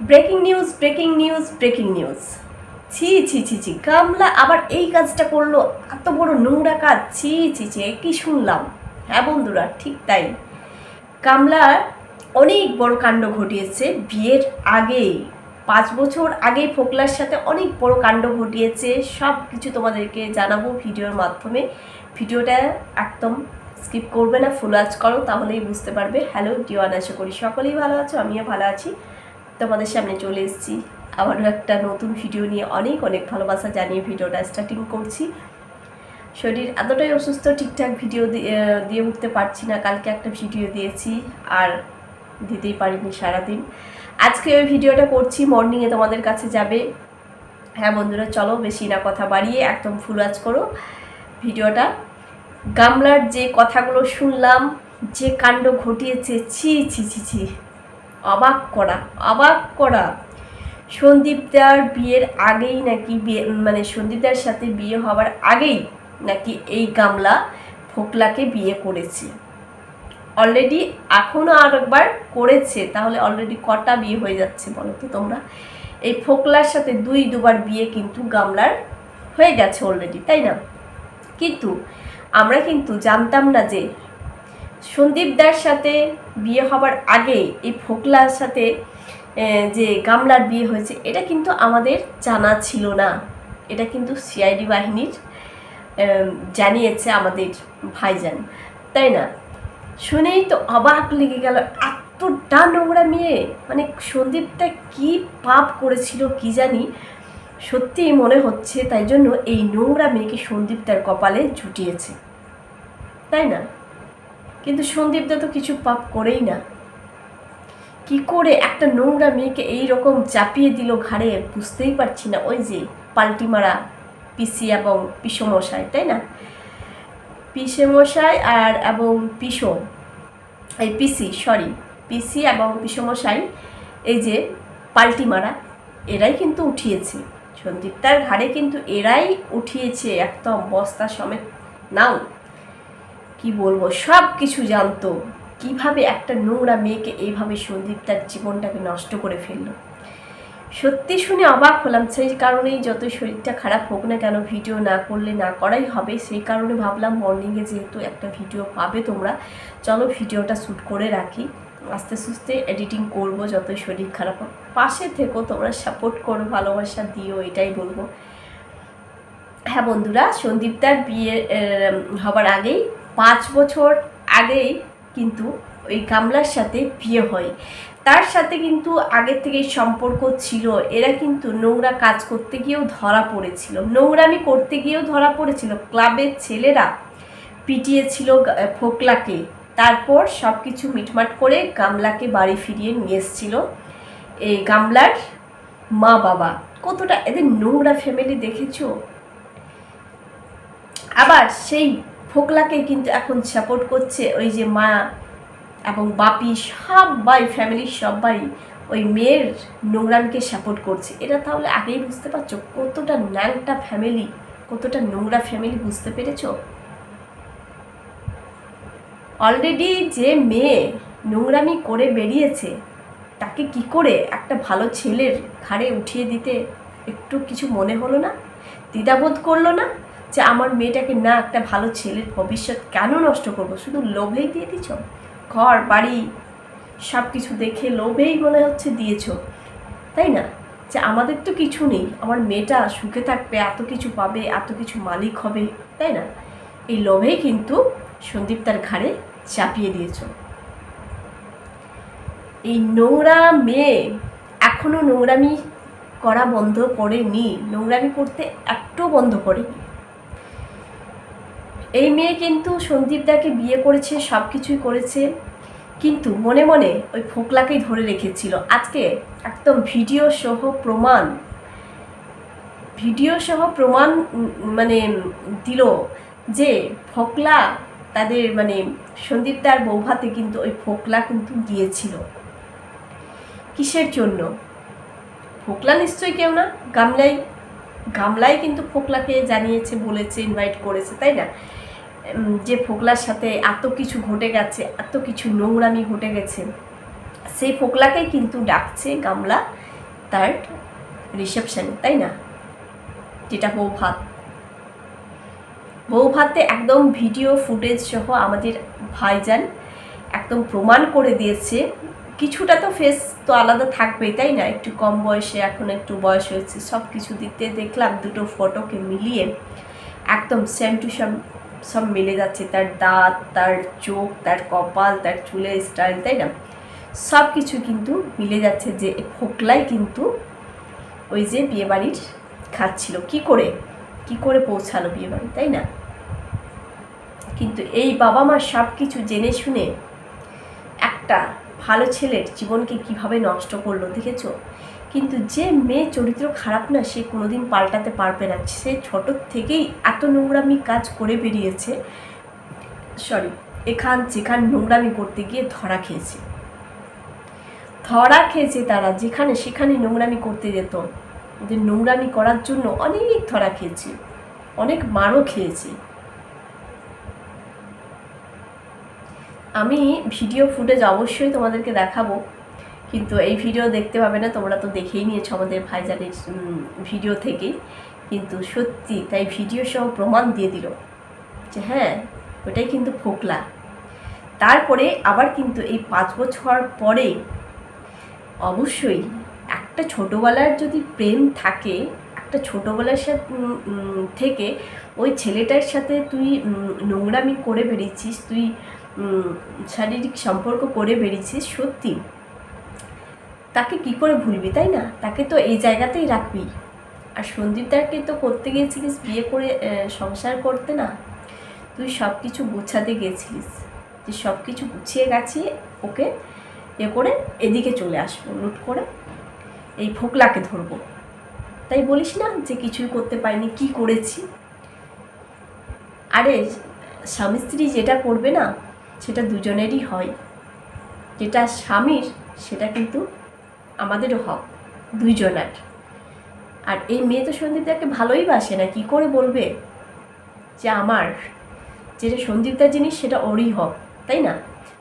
Breaking news breaking news breaking news. ছি ছি ছি ছি, কামলা আবার এই কাজটা করল, এত বড় নোংরা কাজ। ছি ছি ছি কি শুনলাম। হ্যাঁ বন্ধুরা, ঠিক তাই। কামলার অনেক বড় কাণ্ড ঘটিয়েছে বিয়ের আগেই পাঁচ বছর আগে ফোকলার সাথে অনেক বড় কাণ্ড ঘটিয়েছে। সব কিছু তোমাদেরকে জানাব ভিডিওর মাধ্যমে। ভিডিওটা একদম স্কিপ করবে না ফুল আজ করো, তাহলেই বুঝতে পারবে। হ্যালো ডিওয়ান, আশা করি সকলেই ভালো আছো, আমিও ভালো আছি। তোমাদের সামনে চলে এসেছি। আবারও একটা নতুন ভিডিও নিয়ে অনেক অনেক ভালোবাসা জানিয়ে ভিডিওটা স্টার্টিং করছি। শরীর এতটাই অসুস্থ, ঠিকঠাক ভিডিও দিয়ে উঠতে পারছি না। কালকে একটা ভিডিও দিয়েছি আর দিতেই পারিনি সারাদিন। আজকে ওই ভিডিওটা করছি মর্নিংয়ে তোমাদের কাছে যাবে। হ্যাঁ বন্ধুরা, চলো বেশি না কথা বাড়িয়ে একদম ফুল আজ করো ভিডিওটা গামলার যে কথাগুলো শুনলাম, যে কাণ্ড ঘটিয়েছে, ছি ছি ছি ছি। অবাক করা অবাক করা। সন্দীপদার বিয়ের আগেই নাকি বিয়ে মানে সন্দীপদার সাথে বিয়ে হওয়ার আগেই নাকি এই গামলা ফোকলাকে বিয়ে করেছে। অলরেডি এখনও আর একবার করেছে, তাহলে অলরেডি কটা বিয়ে হয়ে যাচ্ছে বলো তো তোমরা? এই ফোকলার সাথে দুই দুবার বিয়ে কিন্তু গামলার হয়ে গেছে অলরেডি তাই না? কিন্তু আমরা কিন্তু জানতাম না যে সন্দীপদার সাথে বিয়ে হবার আগে এই ফোকলার সাথে যে গামলার বিয়ে হয়েছে, এটা কিন্তু আমাদের জানা ছিল না। এটা কিন্তু সিআইডি বাহিনীর জানিয়েছে আমাদের ভাইজান, তাই না? শুনেই তো অবাক লেগে গেল, এতটা নোংরা মেয়ে! মানে সন্দীপটা কি পাপ করেছিল কি জানি সত্যিই মনে হচ্ছে, তাই জন্য এই নোংরা মেয়েকে সন্দীপ তার কপালে জুটিয়েছে। তাই না? কিন্তু সন্দীপদা তো কিছু পাপ করেই না। কি করে একটা নোংরা মেয়েকে এই রকম চাপিয়ে দিল ঘাড়ে বুঝতেই পারছি না। ওই যে পাল্টি মারা পিসি এবং পিসমশাই, তাই না? পিসেমশাই আর এবং পিসো, এই পিসি সরি পিসি এবং পিসমশাই, এই যে পাল্টি মারা এরাই কিন্তু উঠিয়েছে। সন্দীপ তার ঘাড়ে কিন্তু এরাই উঠিয়েছে একদম বস্তা সমেত। নাও কি বলব, সব কিছু জানতো। কীভাবে একটা নোংরা মেয়েকে এইভাবে সন্দীপ তার জীবনটাকে নষ্ট করে ফেলল। সত্যি শুনে অবাক হলাম, সেই কারণেই যত শরীরটা খারাপ হোক না কেন, ভিডিও না করলে না করাই হবে। সেই কারণে ভাবলাম মর্নিংয়ে যেহেতু একটা ভিডিও পাবে তোমরা, চলো ভিডিওটা শ্যুট করে রাখি। আস্তে সুস্তে এডিটিং করব, যতই শরীর খারাপ হোক। পাশে থেকো, তোমরা সাপোর্ট করো, ভালোবাসা দিও, এটাই বলব। হ্যাঁ বন্ধুরা সন্দীপদার বিয়ে হবার আগেই পাঁচ বছর আগেই কিন্তু ওই গামলার সাথে বিয়ে হয়। তার সাথে কিন্তু আগের থেকেই সম্পর্ক ছিল। এরা কিন্তু নোংরা কাজ করতে গিয়েও ধরা পড়েছিল। নোংরামি করতে গিয়েও ধরা পড়েছিল। ক্লাবের ছেলেরা পিটিয়েছিল ফোকলাকে। তারপর সব কিছু মিটমাট করে গামলাকে বাড়ি ফিরিয়ে নিয়ে এসেছিল এই গামলার মা বাবা কতটা এদের নোংরা ফ্যামিলি দেখেছ? আবার সেই ফোকলাকে কিন্তু এখন সাপোর্ট করছে ওই যে মা এবং বাপি, সবাই ফ্যামিলির সবাই ওই মেয়ের নোংরামকে সাপোর্ট করছে। এটা তাহলে আগেই বুঝতে পারছ? কতটা ন্যাংটা ফ্যামিলি কতটা নোংরা ফ্যামিলি বুঝতে পেরেছ? অলরেডি যে মেয়ে নোংরামি করে বেরিয়েছে, তাকে কি করে একটা ভালো ছেলের ঘাড়ে উঠিয়ে দিতে একটু কিছু মনে হলো না? দ্বিধাবোধ করল না? যে আমার মেয়েটাকে না একটা ভালো ছেলের ভবিষ্যৎ কেন নষ্ট করব? শুধু লোভেই দিয়ে দিছ ঘর, বাড়ি সব কিছু দেখে লোভেই মনে হচ্ছে দিয়েছ। তাই না? যে আমাদের তো কিছু নেই। আমার মেয়েটা সুখে থাকবে, এত কিছু পাবে, এত কিছু মালিক হবে, তাই না? এই লোভেই কিন্তু সন্দীপ তার ঘাড়ে চাপিয়ে দিয়েছ। এই নোংরা মেয়ে এখনও নোংরামি করা বন্ধ করেনি। নোংরামি করতে একটু বন্ধ করেনি। এই মেয়ে কিন্তু সন্দীপদাকে বিয়ে করেছে সব কিছুই করেছে। কিন্তু মনে মনে ওই ফোকলাকেই ধরে রেখেছিল। আজকে একদম ভিডিও সহ প্রমাণ, ভিডিও সহ প্রমাণ মানে দিল যে ফোকলা তাদের মানে সন্দীপদার বৌভাতে কিন্তু ওই ফোকলা কিন্তু গিয়েছিল কিসের জন্য? ফোকলা নিশ্চয়ই কেউ না, গামলাই গামলাই কিন্তু ফোকলাকে জানিয়েছে, বলেছে ইনভাইট করেছে, তাই না? যে ফোকলার সাথে এত কিছু ঘটে গেছে, এত কিছু নোংরামি ঘটে গেছে, সেই ফোকলাকে কিন্তু ডাকছে গামলা তার রিসেপশনে, তাই না? যেটা বউ ভাত। বউ ভাতে একদম ভিডিও ফুটেজ সহ আমাদের ভাইজান একদম প্রমাণ করে দিয়েছে। কিছুটা তো ফেস তো আলাদা থাকবেই, তাই না? একটু কম বয়সে, এখন একটু বয়স হয়েছে সব কিছু দিতে দেখলাম দুটো ফটোকে মিলিয়ে একদম সেম টু সেম সব মিলে যাচ্ছে, তার দাঁত, তার চোখ, তার কপাল, তার চুলের স্টাইল তাই না? সব কিছু কিন্তু মিলে যাচ্ছে যে ফোকলাই কিন্তু ওই যে বিয়েবাড়ির খাচ্ছিল কি করে? কি করে পৌঁছালো বিয়েবাড়ি তাই না? কিন্তু এই বাবা মা সব কিছু জেনে শুনে একটা ভালো ছেলের জীবনকে কীভাবে নষ্ট করল, দেখেছ? কিন্তু যে মেয়ে চরিত্র খারাপ না সে কোনোদিন পাল্টাতে পারবে না। সে ছোট থেকেই এত নোংরামি কাজ করে বেরিয়েছে। সরি এখান যেখান নোংরামি করতে গিয়ে ধরা খেয়েছে। ধরা খেয়েছে তারা, যেখানে সেখানে নোংরামি করতে যেত। ওদের নোংরামি করার জন্য অনেক ধরা খেয়েছি, অনেক মারও খেয়েছি। আমি ভিডিও ফুটেজ অবশ্যই তোমাদেরকে দেখাবো। কিন্তু এই ভিডিও দেখতে পাবে না, তোমরা তো দেখেই নিয়েছো আমাদের ভাইজানের ভিডিও থেকে। কিন্তু সত্যি তাই ভিডিও সহ প্রমাণ দিয়ে দিল যে হ্যাঁ ওটাই কিন্তু ফোকলা। তারপরে আবার কিন্তু এই পাঁচ বছর পরে অবশ্যই একটা ছোটোবেলার যদি প্রেম থাকে, একটা ছোটোবেলার সাথে থেকে ওই ছেলেটার সাথে তুই নোংরামি করে বেরিয়েছিস তুই শারীরিক সম্পর্ক করে বেরিয়েছিস সত্যি। তাকে কি করে ভুলবি, তাই না? তাকে তো এই জায়গাতেই রাখবি। আর সন্দীপদাকে তো করতে গিয়েছিলিস, বিয়ে করে সংসার করতে না? তুই সব কিছু গুছাতে গিয়েছিলিস যে সব কিছু গুছিয়ে গাছিয়ে ওকে এ করে এদিকে চলে আসব লুট করে এই ফোকলাকে ধরবো। তাই বলিস না যে কিছুই করতে পারিনি, কি করেছি? আরে, স্বামী স্ত্রী যেটা করবে না, সেটা দুজনেরই হয়। যেটা স্বামীর, সেটা কিন্তু আমাদেরও হক দুইজনার আর এই মেয়ে তো সন্দীপদাকে ভালোই বাসে না, কি করে বলবে? যে আমার যেটা সন্দীপদার জিনিস সেটা ওরই হক, তাই না?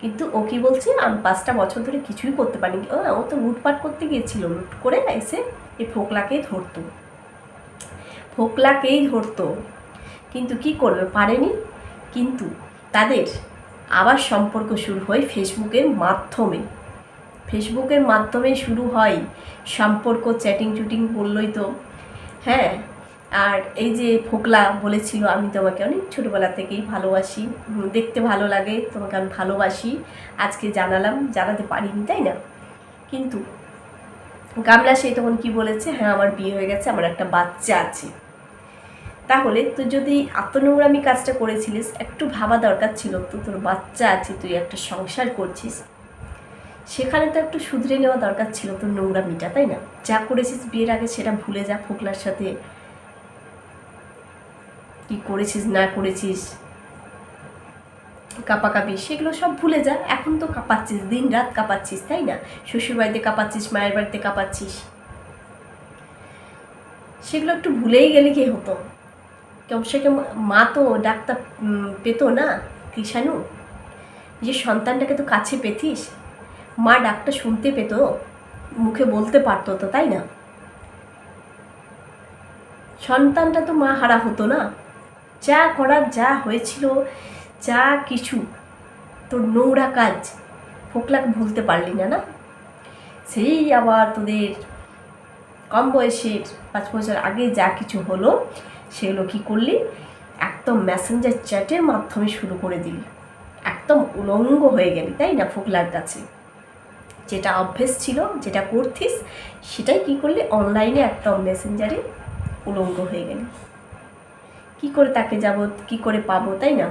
কিন্তু ও কি বলছে, আমি পাঁচটা বছর ধরে কিছুই করতে পারিনি। ও ও তো লুটপাট করতে গিয়েছিল, লুট করে এসে এই ফোকলাকেই ধরতো। ফোকলাকেই ধরতো। কিন্তু কি করবে, পারেনি। কিন্তু তাদের আবার সম্পর্ক শুরু হয় ফেসবুকের মাধ্যমে। ফেসবুকের মাধ্যমে শুরু হয় সম্পর্ক চ্যাটিং চুটিং বললই তো। হ্যাঁ আর এই যে ফোকলা বলেছিল, আমি তোমাকে অনেক ছোটোবেলা থেকেই ভালোবাসি। দেখতে ভালো লাগে, তোমাকে আমি ভালোবাসি। আজকে জানালাম, জানাতে পারিনি, তাই না? কিন্তু গামলা সেই তখন কি বলেছে হ্যাঁ আমার বিয়ে হয়ে গেছে, আমার একটা বাচ্চা আছে। তাহলে তুই যদি আত্মনোংরামি কাজটা করেছিলিস, একটু ভাবা দরকার ছিল, তো তোর বাচ্চা আছে, তুই একটা সংসার করছিস। সেখানে তো একটু শুধরে নেওয়া দরকার ছিল তোর নোংরামিটা, তাই না? যা করেছিস বিয়ের আগে সেটা ভুলে যা ফোকলার সাথে। কি করেছিস, না করেছিস, কাপাকাপি, সেগুলো সব ভুলে যা। এখন তো কাঁপাচ্ছিস দিন রাত কাঁপাচ্ছিস, তাই না? শ্বশুর বাড়িতে কাঁপাচ্ছিস, মায়ের বাড়িতে কাঁপাচ্ছিস। সেগুলো একটু ভুলেই গেলে কি হতো? কমসে কম মা তো ডাক্তার পেতো না, কৃষাণু? যে সন্তানটাকে তো কাছে পেতিস? মা ডাকটা শুনতে পেতো, মুখে বলতে পারতো তো, তাই না? সন্তানটা তো মা হারা হতো না। যা করার যা হয়েছিল, যা কিছু, তোর নোংরা কাজ, ফোকলাকে ভুলতে পারলি না না? সেই আবার তোদের কম বয়সের, পাঁচ বছর আগে যা কিছু হলো, সেগুলো কী করলি? একদম মেসেঞ্জার চ্যাটের মাধ্যমে শুরু করে দিলি। একদম উলঙ্গ হয়ে গেলি, তাই না, ফোকলার কাছে? যেটা অভ্যেস ছিল, যেটা করতিস, সেটাই কী করলে অনলাইনে একদম মেসেঞ্জারে উলঙ্গ হয়ে গেলি। কি করে তাকে যাব, কি করে পাবো, তাই না?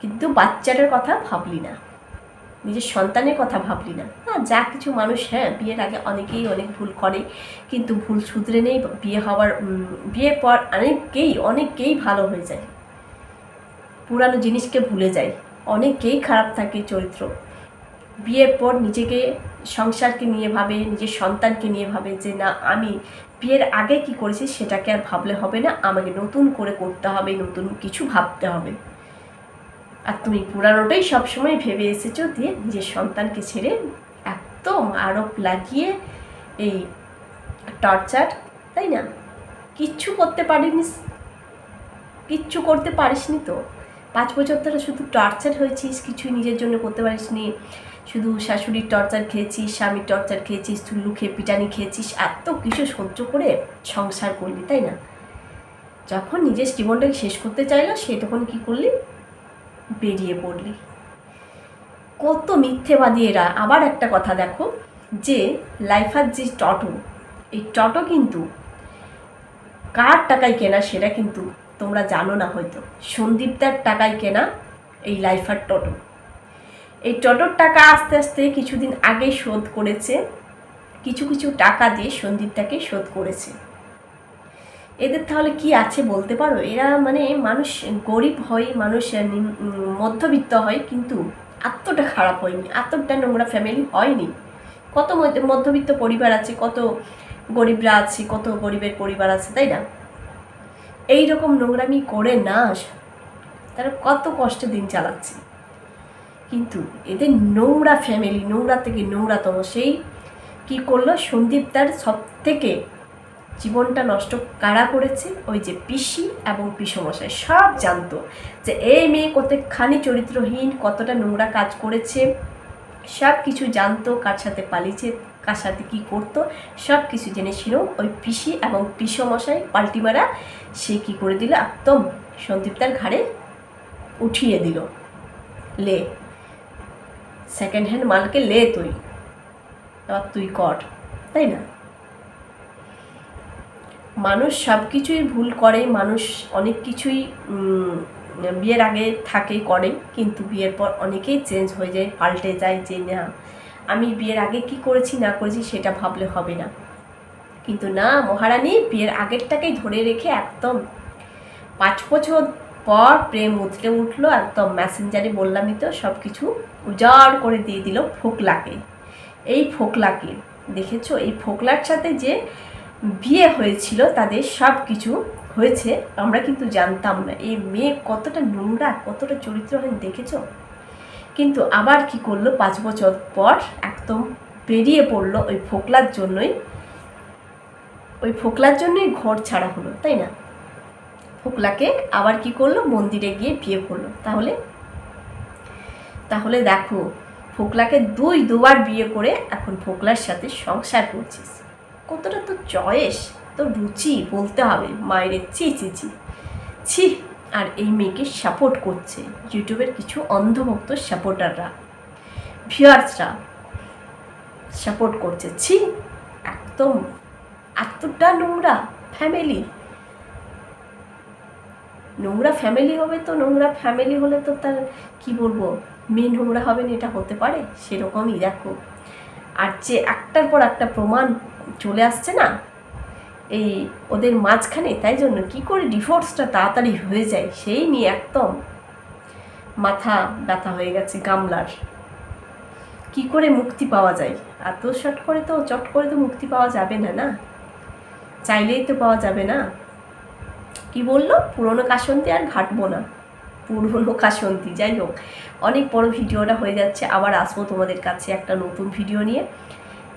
কিন্তু বাচ্চাটার কথা ভাবলি না। নিজের সন্তানের কথা ভাবলি না। হ্যাঁ যা কিছু মানুষ হ্যাঁ বিয়ের আগে অনেকেই অনেক ভুল করে, কিন্তু ভুল শুধরে নেই, বিয়ে হওয়ার বিয়ের পর অনেককেই অনেককেই ভালো হয়ে যায়। পুরানো জিনিসকে ভুলে যায়। অনেকেই খারাপ থাকে চরিত্র। বিয়ের পর নিজেকে, সংসারকে নিয়ে ভাবে, নিজের সন্তানকে নিয়ে ভাবে যে, না, আমি বিয়ের আগে কি করেছি সেটাকে আর ভাবলে হবে না। আমাকে নতুন করে করতে হবে, নতুন কিছু ভাবতে হবে। আর তুমি পুরানোটাই সবসময় ভেবে এসেছ দিয়ে নিজের সন্তানকে ছেড়ে একদম আরোপ লাগিয়ে এই টর্চার, তাই না? কিচ্ছু করতে পারিনি কিচ্ছু করতে পারিসনি তো। পাঁচ বছর ধরে শুধু টর্চার হয়েছিস, কিছুই নিজের জন্য করতে পারিসনি। শুধু শাশুড়ির টর্চার খেয়েছিস, স্বামীর টর্চার খেয়েছিস, চুল্লু খেয়ে পিটানি খেয়েছিস, এত কিছু সহ্য করে সংসার করলি, তাই না? যখন নিজের জীবনটাকে শেষ করতে চাইলো, সে তখন কী করলি? বেরিয়ে পড়লি। কত মিথ্যেবাদী এরা। আবার একটা কথা দেখো, যে লাইফার যে টটো, এই টটো কিন্তু কার টাকায় কেনা সেটা কিন্তু তোমরা জানো না হয়তো। সন্দীপদার টাকায় কেনা এই লাইফার টোটো। এই টোটোর টাকা আস্তে আস্তে কিছুদিন আগে শোধ করেছে। কিছু কিছু টাকা দিয়ে সন্দীপটাকে শোধ করেছে। এদের তাহলে কি আছে বলতে পারো? এরা মানে মানুষ গরিব হয়, মানুষ মধ্যবিত্ত হয়, কিন্তু এতটা খারাপ হয়নি, এতটা নোংরা ফ্যামিলি হয়নি। কত মধ্যবিত্ত পরিবার আছে, কত গরিবরা আছে, কত গরিবের পরিবার আছে, তাই না? এই রকম নোংরামি করে না তারা কত কষ্টে দিন চালাচ্ছে। কিন্তু এদের নোংরা ফ্যামিলি নোংরা থেকে নোংরাতম সেই কি করল? সন্দীপ তার সব থেকে জীবনটা নষ্ট কারা করেছে? ওই যে পিসি এবং পিসমশাই সব জানতো যে এই মেয়ে কতখানি চরিত্রহীন, কতটা নোংরা কাজ করেছে। সব কিছু জানতো, কার সাথে পালিয়েছে, কার সাথে কী করতো। সব কিছু জেনেছিল ওই পিসি এবং পিসমশাই, পাল্টিমারা। সে কী করে দিল? একদম সন্দীপতার ঘাড়ে উঠিয়ে দিল। লে সেকেন্ড হ্যান্ড মালকে লে তুই। এবার তুই কর, তাই না? মানুষ সব কিছুই ভুল করে, মানুষ অনেক কিছুই বিয়ের আগে থাকে, করে, কিন্তু বিয়ের পর অনেকেই চেঞ্জ হয়ে যায়, পাল্টে যায় যে, না, আমি বিয়ের আগে কি করেছি, না করেছি, সেটা ভাবলে হবে না। কিন্তু না, মহারানী, বিয়ের আগেরটাকেই ধরে রেখে একদম পাঁচ বছর পর প্রেম উতলে উঠল একদম মেসেঞ্জারে বললামই তো সব কিছু উজাড় করে দিয়ে দিল ফোকলাকে। এই ফোকলাকে, দেখেছ? এই ফোকলার সাথে যে বিয়ে হয়েছিল, তাদের সব কিছু হয়েছে, আমরা কিন্তু জানতাম না। এই মেয়ে কতটা নোংরা, কতটা চরিত্রহীন দেখেছ? কিন্তু আবার কি করল? পাঁচ বছর পর একদম বেরিয়ে পড়ল ওই ফোকলার জন্যই, ওই ফোকলার জন্যই ঘর ছাড়া হলো, তাই না? ফোকলাকে আবার কি করল? মন্দিরে গিয়ে বিয়ে করল। তাহলে? তাহলে দেখো ফোকলাকে দুই, দুবার বিয়ে করে এখন ফোকলার সাথে সংসার করছিস। কতটা তো চয়েস তো রুচি, বলতে হবে। মায়ের চি চি চি ছি, আর এই মেয়েকে সাপোর্ট করছে। ইউটিউবের কিছু অন্ধভক্ত সাপোর্টাররা ভিউয়ার্সরা সাপোর্ট করছে। ছি, একদম। এতটা নোংরা। ফ্যামিলি নোংরা ফ্যামিলি হবে তো, নোংরা ফ্যামিলি হলে তো তার কি বলব? মেয়ে নোংরা হবে না, এটা হতে পারে? সেরকমই, দেখো। আর যে একটার পর একটা প্রমাণ চলে আসছে না, এই ওদের মাঝখানে, তাই জন্য কি করে ডিভোর্সটা তাড়াতাড়ি হয়ে যায়, সেই নিয়ে একদম মাথা ব্যথা হয়ে গেছে গামলার। কি করে মুক্তি পাওয়া যায়? এত শট করে তো, চট করে তো মুক্তি পাওয়া যাবে না না? চাইলেই তো পাওয়া যাবে না। কি বলল? পুরনো কাসন্তি আর ঘাটবো না। পুরনো কাসন্তি যাই হোক। অনেক বড় ভিডিওটা হয়ে যাচ্ছে, আবার আসব তোমাদের কাছে একটা নতুন ভিডিও নিয়ে।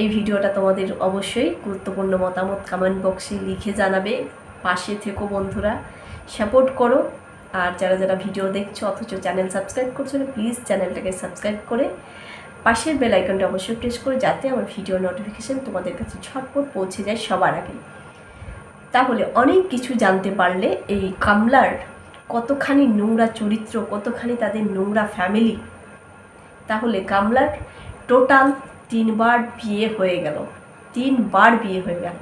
এই ভিডিওটা তোমাদের অবশ্যই গুরুত্বপূর্ণ মতামত কমেন্ট বক্সে লিখে জানাবে। পাশে থেকো বন্ধুরা সাপোর্ট করো। আর যারা যারা ভিডিও দেখছ, অথচ চ্যানেল সাবস্ক্রাইব করছ না প্লিজ চ্যানেলটাকে সাবস্ক্রাইব করে পাশের বেল আইকনটা অবশ্যই প্রেস করে, যাতে আমার ভিডিও নোটিফিকেশান তোমাদের কাছে ঝটপট পৌঁছে যায় সবার আগে। তাহলে অনেক কিছু জানতে পারলে এই কামলার কতখানি নোংরা চরিত্র, কতখানি তাদের নোংরা ফ্যামিলি তাহলে কামলার টোটাল তিনবার বিয়ে হয়ে গেল। তিনবার বিয়ে হয়ে গেল।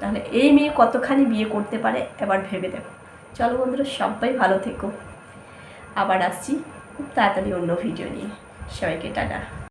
তাহলে এই মেয়ে কতখানি বিয়ে করতে পারে এবার ভেবে দেখো। চলো বন্ধুরা, সবাই ভালো থেকো। আবার আসছি খুব তাড়াতাড়ি অন্য ভিডিও নিয়ে। সবাইকে টাটা।